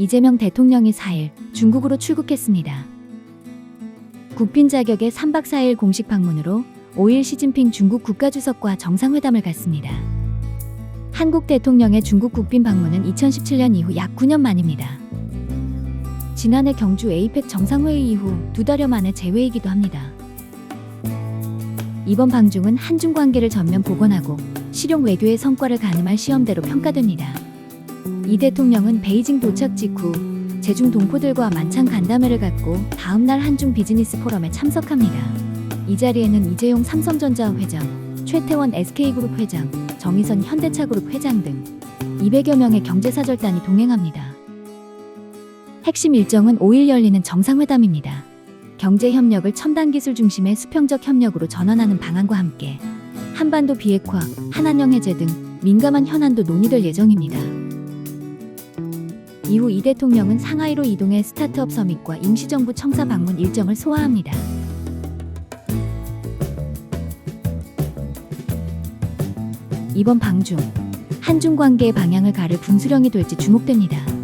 이재명 대통령이 4일 중국으로 출국했습니다. 국빈 자격의 3박 4일 공식 방문으로 5일 시진핑 중국 국가주석과 정상회담을 갖습니다. 한국 대통령의 중국 국빈 방문은 2017년 이후 약 9년 만입니다. 지난해 경주 에이펙 정상회의 이후 두 달여 만의 재회이기도 합니다. 이번 방중은 한중 관계를 전면 복원하고 실용 외교의 성과를 가늠할 시험대로 평가됩니다. 이 대통령은 베이징 도착 직후 제중 동포들과 만찬 간담회를 갖고 다음 날 한중 비즈니스 포럼에 참석합니다. 이 자리에는 이재용 삼성전자 회장, 최태원 SK그룹 회장, 정의선 현대차그룹 회장 등 200여 명의 경제사절단이 동행합니다. 핵심 일정은 5일 열리는 정상회담입니다. 경제 협력을 첨단 기술 중심의 수평적 협력으로 전환하는 방안과 함께 한반도 비핵화, 한한령 해제 등 민감한 현안도 논의될 예정입니다. 이후 이 대통령은 상하이로 이동해 스타트업 서밋과 임시정부 청사 방문 일정을 소화합니다. 이번 방중 한중 관계의 방향을 가를 분수령이 될지 주목됩니다.